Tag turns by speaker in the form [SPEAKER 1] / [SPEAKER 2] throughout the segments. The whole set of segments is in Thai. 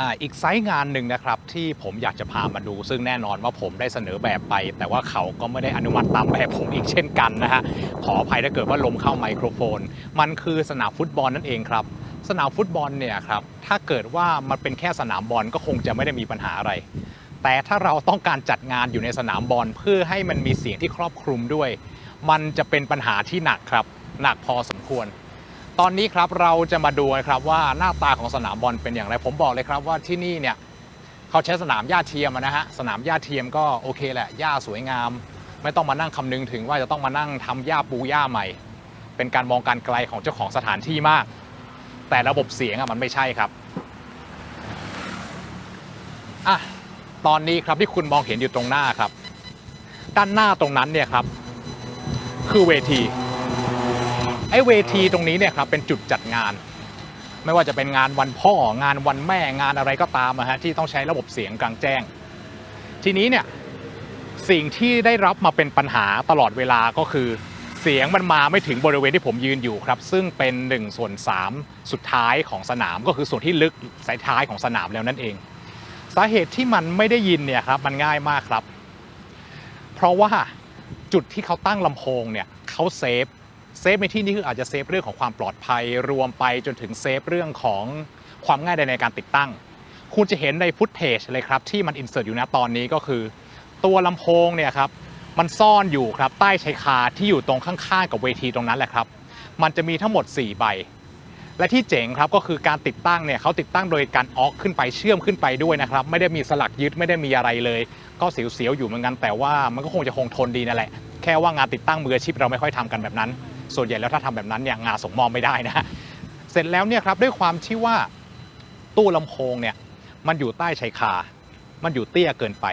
[SPEAKER 1] อ่าอีกไซต์งานหนึ่งนะครับที่ผมอยากจะพามาดู ซึ่งแน่นอนว่าผมได้เสนอแบบไป แต่ว่าเขาก็ไม่ได้อนุมัติตามแบบผมอีกเช่นกันนะฮะขออภัยถ้าเกิดว่าลมเข้าไมโครโฟน มันคือสนามฟุตบอลนั่นเองครับสนามฟุตบอลเนี่ยครับถ้าเกิดว่ามันเป็นแค่สนามบอลก็คงจะไม่ได้มีปัญหาอะไร แต่ถ้าเราต้องการจัดงานอยู่ในสนามบอลเพื่อให้มันมีเสียงที่ครอบคลุมด้วย มันจะเป็นปัญหาที่หนักครับหนักพอสมควร ตอนนี้ครับเราจะมาดูนะครับว่าหน้าตาของสนามบอลเป็นอย่างไร ผมบอกเลยครับว่าที่นี่เนี่ยเขาใช้สนามหญ้าเทียมนะฮะสนามหญ้าเทียมก็โอเคแหละหญ้าสวยงาม ไม่ต้องมานั่งคำนึงถึงว่าจะต้องมานั่งทำหญ้าปูหญ้าใหม่ เป็นการมองการไกลของเจ้าของสถานที่มาก แต่ระบบเสียงอะมันไม่ใช่ครับอะตอนนี้ครับที่คุณมองเห็นอยู่ตรงหน้าครับ ด้านหน้าตรงนั้นเนี่ยครับ คือเวที ไอ้เวทีตรงนี้เนี่ยครับเป็นจุดจัดงาน ไม่ว่าจะเป็นงานวันพ่องานวันแม่งานอะไรก็ตามนะฮะที่ต้องใช้ระบบเสียงกลางแจ้ง ทีนี้เนี่ยสิ่งที่ได้รับมาเป็นปัญหาตลอดเวลาก็คือ เสียงมันมาไม่ถึงบริเวณที่ผมยืนอยู่ครับ ซึ่งเป็น1ส่วน3สุดท้ายของสนามก็คือส่วนที่ลึกสายท้ายของสนามแล้วนั่นเอง สาเหตุที่มันไม่ได้ยินเนี่ยครับมันง่ายมากครับ เพราะว่าจุดที่เขาตั้งลำโพงเนี่ยเขาเซฟ เซฟในที่นี้คืออาจจะเซฟเรื่องของความปลอดภัยรวมไปจนถึงเซฟเรื่องของความง่ายในการติดตั้ง คุณจะเห็นในฟุตเทจเลยครับที่มันอินเสิร์ตอยู่นะตอนนี้ก็คือ ตัวลำโพงเนี่ยครับมันซ่อนอยู่ครับใต้ชายคาที่อยู่ตรงข้างๆกับเวทีตรงนั้นแหละครับ มันจะมีทั้งหมด 4 ใบ และที่เจ๋งครับก็คือการติดตั้งเนี่ยเขาติดตั้งโดยการออกขึ้นไปเชื่อมขึ้นไปด้วยนะครับ ไม่ได้มีสลักยึดไม่ได้มีอะไรเลย ก็เสียวๆอยู่เหมือนกันแต่ว่ามันก็คงจะคงทนดีนั่นแหละ แค่ว่างานติดตั้งมืออาชีพเราไม่ค่อยทำกันแบบนั้น ส่วนใหญ่แล้วถ้าทำแบบนั้นเนี่ยงาส่งมอบไม่ได้นะเสร็จแล้วเนี่ยครับด้วยความที่ว่าตู้ลำโพงเนี่ยมันอยู่ใต้ชายคา มันอยู่เตี้ยเกินไป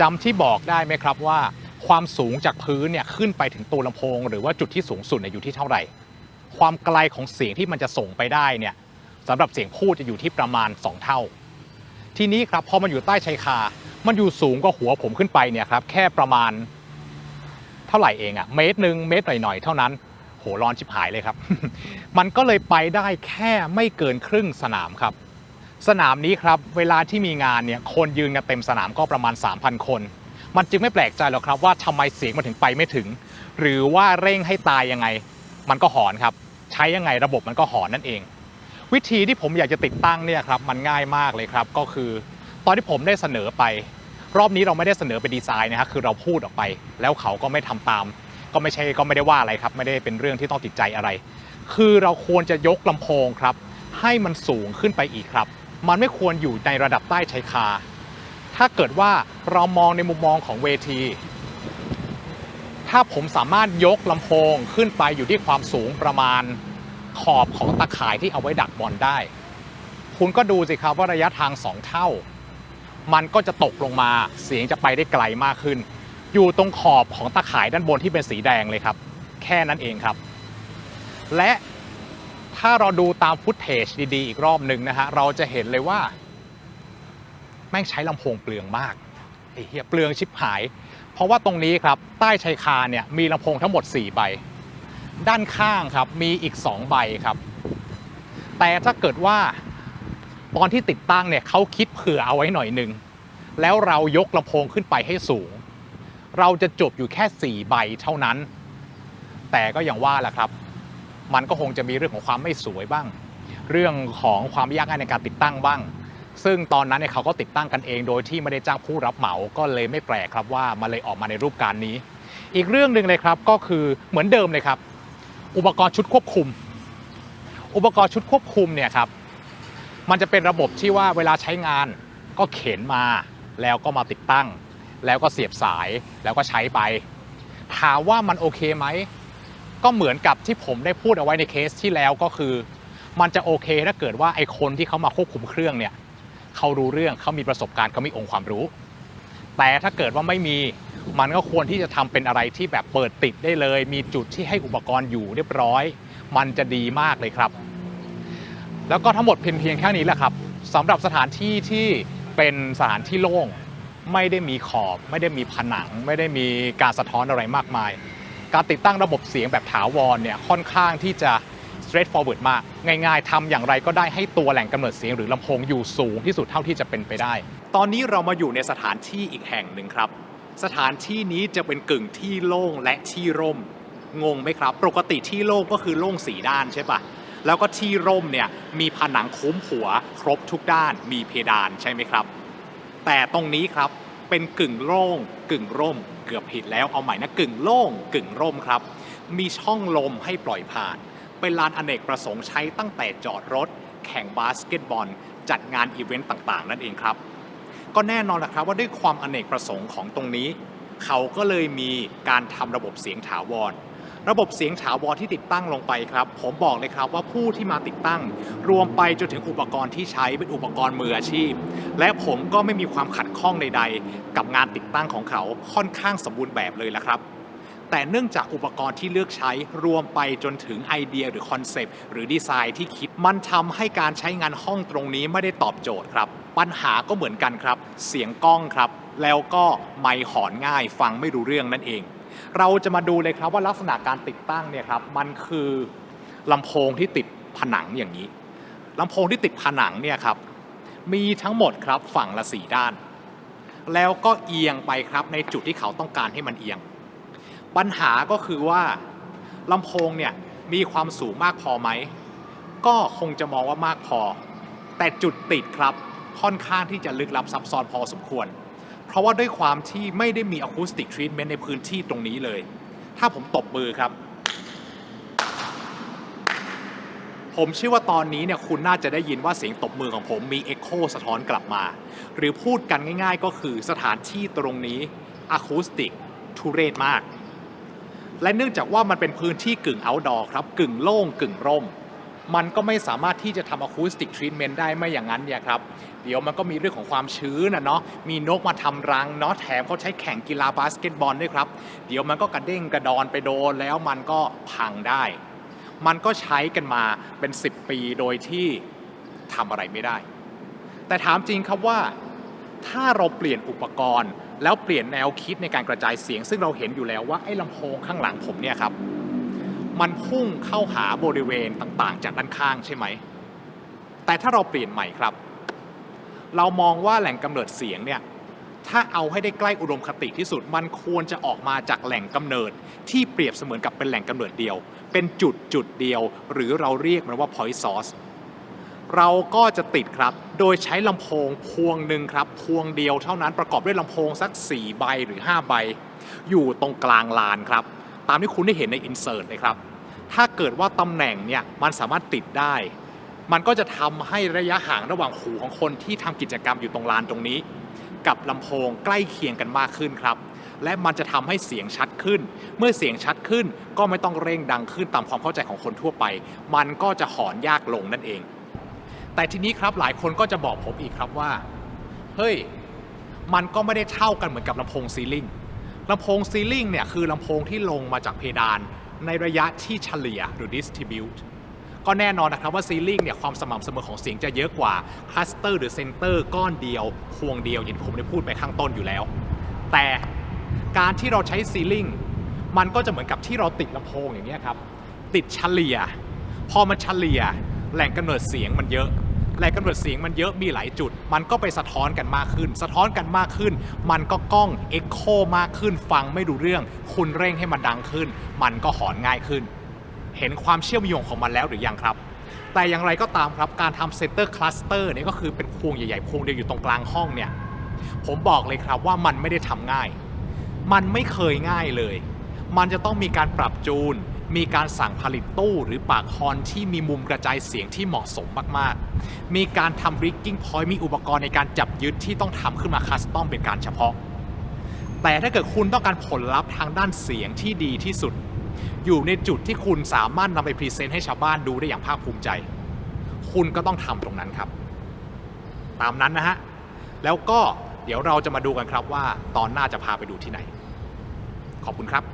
[SPEAKER 1] จำที่บอกได้ไหมครับว่า ความสูงจากพื้นเนี่ยขึ้นไปถึงตัวลำโพง หรือว่าจุดที่สูงสุดเนี่ยอยู่ที่เท่าไหร่ ความไกลของเสียงที่มันจะส่งไปได้เนี่ยสำหรับเสียงพูดจะอยู่ที่ประมาณ 2 เท่า ทีนี้ครับพอมันอยู่ใต้ชายคา มันอยู่สูงกว่าหัวผมขึ้นไปเนี่ยครับแค่ประมาณเท่าไหร่เองอะเมตรหนึ่งเมตรหน่อยๆเท่านั้น หร้อนชิบหายเลยครับ มันก็เลยไปได้แค่ไม่เกินครึ่งสนามครับ สนามนี้ครับ เวลาที่มีงานเนี่ยคนยืนกันเต็มสนามก็ประมาณ 3,000 คน มันจึงไม่แปลกใจหรอกครับว่าทำไมเสียงมันถึงไปไม่ถึง หรือว่าเร่งให้ตายยังไง มันก็หอนครับ ใช้ยังไงระบบมันก็หอนนั่นเอง วิธีที่ผมอยากจะติดตั้งเนี่ยครับมันง่ายมากเลยครับก็คือ ตอนที่ผมได้เสนอไป รอบนี้เราไม่ได้เสนอเป็นดีไซน์นะฮะคือเราพูดออกไป แล้วเขาก็ไม่ทำตาม ก็ไม่ใช่ก็ไม่ได้ว่าอะไรครับ ไม่ได้เป็นเรื่องที่ต้องติดใจอะไร คือเราควรจะยกลำโพงครับ ให้มันสูงขึ้นไปอีกครับ มันไม่ควรอยู่ในระดับใต้ชายคา ถ้าเกิดว่าเรามองในมุมมองของเวที ถ้าผมสามารถยกลำโพงขึ้นไปอยู่ที่ความสูงประมาณขอบของตะข่ายที่เอาไว้ดักบอลได้ คุณก็ดูสิครับว่าระยะทางสองเท่า มันก็จะตกลงมาเสียงจะไปได้ไกลมากขึ้น อยู่ตรงขอบของตะข่ายด้านบนที่เป็นสีแดงเลยครับ แค่นั้นเองครับ และถ้าเราดูตามฟุตเทจดีๆ อีกรอบหนึ่งนะฮะเราจะเห็นเลยว่า แม่งใช้ลำโพงเปลืองมากไอ้เหี้ยเปลืองชิบหาย เพราะว่าตรงนี้ครับ ใต้ชายคาเนี่ยมีลำโพงทั้งหมด 4 ใบ ด้านข้างครับมีอีก 2 ใบครับ แต่ถ้าเกิดว่าตอนที่ติดตั้งเนี่ยเขาคิดเผื่อเอาไว้หน่อยหนึ่งแล้วเรายกลำโพงขึ้นไปให้สูง เราจะจบอยู่แค่ 4 ใบเท่านั้น แต่ก็อย่างว่าแหละครับ มันก็คงจะมีเรื่องของความไม่สวยบ้าง เรื่องของความยากง่ายในการติดตั้งบ้าง ซึ่งตอนนั้นเนี่ยเขาก็ติดตั้งกันเองโดยที่ไม่ได้จ้างผู้รับเหมา ก็เลยไม่แปลกครับว่ามันเลยออกมาในรูปการนี้ อีกเรื่องหนึ่งเลยครับก็คือเหมือนเดิมเลยครับ อุปกรณ์ชุดควบคุม อุปกรณ์ชุดควบคุมเนี่ยครับ มันจะเป็นระบบที่ว่าเวลาใช้งานก็เข็นมาแล้วก็มาติดตั้ง แล้วก็เสียบสายแล้วก็ใช้ไป ถามว่ามันโอเคไหม ก็เหมือนกับที่ผมได้พูดเอาไว้ในเคสที่แล้วก็คือ มันจะโอเคถ้าเกิดว่าไอคนที่เขามาควบคุมเครื่องเนี่ยเขารู้เรื่องเขามีประสบการณ์เขามีองค์ความรู้ แต่ถ้าเกิดว่าไม่มีมันก็ควรที่จะทำเป็นอะไรที่แบบเปิดติดได้เลย มีจุดที่ให้อุปกรณ์อยู่เรียบร้อย มันจะดีมากเลยครับ แล้วก็ทั้งหมดเพียงเพียงแค่นี้แหละครับสำหรับสถานที่ที่เป็นสถานที่โล่ง ไม่ได้มีขอบ ไม่ได้มีผนัง ไม่ได้มีการสะท้อนอะไรมากมาย การติดตั้งระบบเสียงแบบถาวรเนี่ยค่อนข้างที่จะ straight forward มาก ง่ายๆทำอย่างไรก็ได้ให้ตัวแหล่งกำเนิดเสียงหรือลำโพงอยู่สูงที่สุดเท่าที่จะเป็นไปได้ ตอนนี้เรามาอยู่ในสถานที่อีกแห่งหนึ่งครับ สถานที่นี้จะเป็นกึ่งที่โล่งและที่ร่ม งงไหมครับ ปกติที่โล่งก็คือโล่งสีด้านใช่ปะแล้วก็ที่ร่มเนี่ยมีผนังคุ้มหัว ครบทุกด้าน มีเพดานใช่ไหมครับ แต่ตรงนี้ครับเป็นกึ่งโล่งกึ่งร่ม เกือบผิดแล้วเอาใหม่นะกึ่งโล่งกึ่งร่มครับ มีช่องลมให้ปล่อยผ่าน เป็นลานอเนกประสงค์ใช้ตั้งแต่จอดรถ แข่งบาสเกตบอล จัดงานอีเวนต์ต่างๆ นั่นเองครับ ก็แน่นอนนะครับว่าด้วยความอเนกประสงค์ของตรงนี้ เขาก็เลยมีการทำระบบเสียงถาวร ระบบเสียงถาวรที่ติดตั้งลงไปครับ ผมบอกเลยครับว่าผู้ที่มาติดตั้ง รวมไปจนถึงอุปกรณ์ที่ใช้เป็นอุปกรณ์มืออาชีพ และผมก็ไม่มีความขัดข้องใดๆ กับงานติดตั้งของเขาค่อนข้างสมบูรณ์แบบเลยละครับ แต่เนื่องจากอุปกรณ์ที่เลือกใช้รวมไปจนถึงไอเดียหรือคอนเซปต์หรือดีไซน์ที่คิดมันทำให้การใช้งานห้องตรงนี้ไม่ได้ตอบโจทย์ครับ ปัญหาก็เหมือนกันครับ เสียงกล้องครับ แล้วก็ไมค์หอนง่ายฟังไม่รู้เรื่องนั่นเอง เราจะมาดูเลยครับว่าลักษณะการติดตั้งเนี่ยครับมันคือลำโพงที่ติดผนังอย่างนี้ลำโพงที่ติดผนังเนี่ยครับมีทั้งหมดครับฝั่งละสี่ด้าน แล้วก็เอียงไปครับในจุดที่เขาต้องการให้มันเอียง ปัญหาก็คือว่าลำโพงเนี่ยมีความสูงมากพอไหม ก็คงจะมองว่ามากพอ แต่จุดติดครับค่อนข้างที่จะลึกลับซับซ้อนพอสมควร เพราะว่าด้วยความที่ไม่ได้มีอะคูสติกทรีทเมนต์ในพื้นที่ตรงนี้เลย ถ้าผมตบมือครับ ผมเชื่อว่าตอนนี้เนี่ยคุณน่าจะได้ยินว่าเสียงตบมือของผมมีเอ็กโคสะท้อนกลับมา หรือพูดกันง่ายๆ ก็คือสถานที่ตรงนี้อะคูสติกทุเรศมาก และเนื่องจากว่ามันเป็นพื้นที่กึ่ง outdoor ครับ กึ่งโล่งกึ่งร่ม มันก็ไม่สามารถที่จะทำอะคูสติกทรีทเมนต์ได้ไม่อย่างนั้นเนี่ยครับ เดี๋ยวมันก็มีเรื่องของความชื้นนะเนาะมีนกมาทำรังเนาะแถมเขาใช้แข่งกีฬาบาสเกตบอลด้วยครับ เดี๋ยวมันก็กระเด้งกระดอนไปโดนแล้วมันก็พังได้ มันก็ใช้กันมาเป็น 10 ปีโดยที่ทำอะไรไม่ได้ แต่ถามจริงครับว่าถ้าเราเปลี่ยนอุปกรณ์ แล้วเปลี่ยนแนวคิดในการกระจายเสียง ซึ่งเราเห็นอยู่แล้วว่าไอ้ลำโพงข้างหลังผมเนี่ยครับ มันพุ่งเข้าหาบริเวณต่างๆ จากด้านข้างใช่ไหม แต่ถ้าเราเปลี่ยนใหม่ครับ เรามองว่าแหล่งกำเนิดเสียงเนี่ย ถ้าเอาให้ได้ใกล้อุดมคติที่สุด มันควรจะออกมาจากแหล่งกำเนิด ที่เปรียบเสมือนกับเป็นแหล่งกำเนิดเดียว เป็นจุดจุดเดียว หรือเราเรียกมันว่า point source เราก็จะติดครับ โดยใช้ลำโพงพวงหนึ่งครับ พวงเดียวเท่านั้นประกอบด้วยลำโพงสัก 4 ใบหรือ 5 ใบ อยู่ตรงกลางลานครับ ตามที่คุณได้เห็นในอินเสิร์ตเลยครับ ถ้าเกิดว่าตำแหน่งเนี่ยมันสามารถติดได้ มันก็จะทำให้ระยะห่างระหว่างหูของคนที่ทำกิจกรรมอยู่ตรงลานตรงนี้ กับลำโพงใกล้เคียงกันมากขึ้นครับ และมันจะทำให้เสียงชัดขึ้น เมื่อเสียงชัดขึ้นก็ไม่ต้องเร่งดังขึ้นตามความเข้าใจของคนทั่วไป มันก็จะหอนยากลงนั่นเอง แต่ทีนี้ครับหลายคนก็จะบอกผมอีกครับว่า เฮ้ย มันก็ไม่ได้เท่ากันเหมือนกับลำโพงซีลิง ลำโพงซีลิงเนี่ยคือลำโพงที่ลงมาจากเพดานในระยะที่เฉลี่ยหรือ distribute ก็แน่นอนนะครับว่าซีลิงเนี่ยความสม่ำเสมอของเสียงจะเยอะกว่าคลัสเตอร์หรือเซนเตอร์ก้อนเดียว พวงเดียวอย่างที่ผมได้พูดไปข้างต้นอยู่แล้ว แต่การที่เราใช้ซีลิงมันก็จะเหมือนกับที่เราติดลำโพงอย่างนี้ครับ ติดเฉลี่ย พอมันเฉลี่ยแหล่งกำเนิดเสียงมันเยอะ แหล่งกำเนิดเสียงมันเยอะมีหลายจุด มันก็ไปสะท้อนกันมากขึ้น สะท้อนกันมากขึ้น มันก็กล้องเอ็กโคมากขึ้น ฟังไม่รู้เรื่อง คุณเร่งให้มันดังขึ้น มันก็หอนง่ายขึ้น เห็นความเชื่อมโยงของมันแล้วหรือยังครับแต่อย่างไรก็ตามครับ การทำเซนเตอร์คลัสเตอร์เนี่ยก็คือเป็นพวงใหญ่ๆพวงเดียวอยู่ตรงกลางห้องเนี่ย ผมบอกเลยครับว่ามันไม่ได้ทำง่าย มันไม่เคยง่ายเลย มันจะต้องมีการปรับจูน มีการสั่งผลิตตู้หรือปากฮอนที่มีมุมกระจายเสียงที่เหมาะสมมากๆ มีการทำ rigging point มีอุปกรณ์ในการจับยึดที่ต้องทำขึ้นมาคัสตอมเป็นการเฉพาะ แต่ถ้าเกิดคุณต้องการผลลัพธ์ทางด้านเสียงที่ดีที่สุด อยู่ในจุดที่คุณสามารถนำไปพรีเซนต์ให้ชาวบ้านดูได้อย่างภาคภูมิใจ คุณก็ต้องทำตรงนั้นครับ ตามนั้นนะฮะ แล้วก็เดี๋ยวเราจะมาดูกันครับว่า ตอนหน้าจะพาไปดูที่ไหน ขอบคุณครับ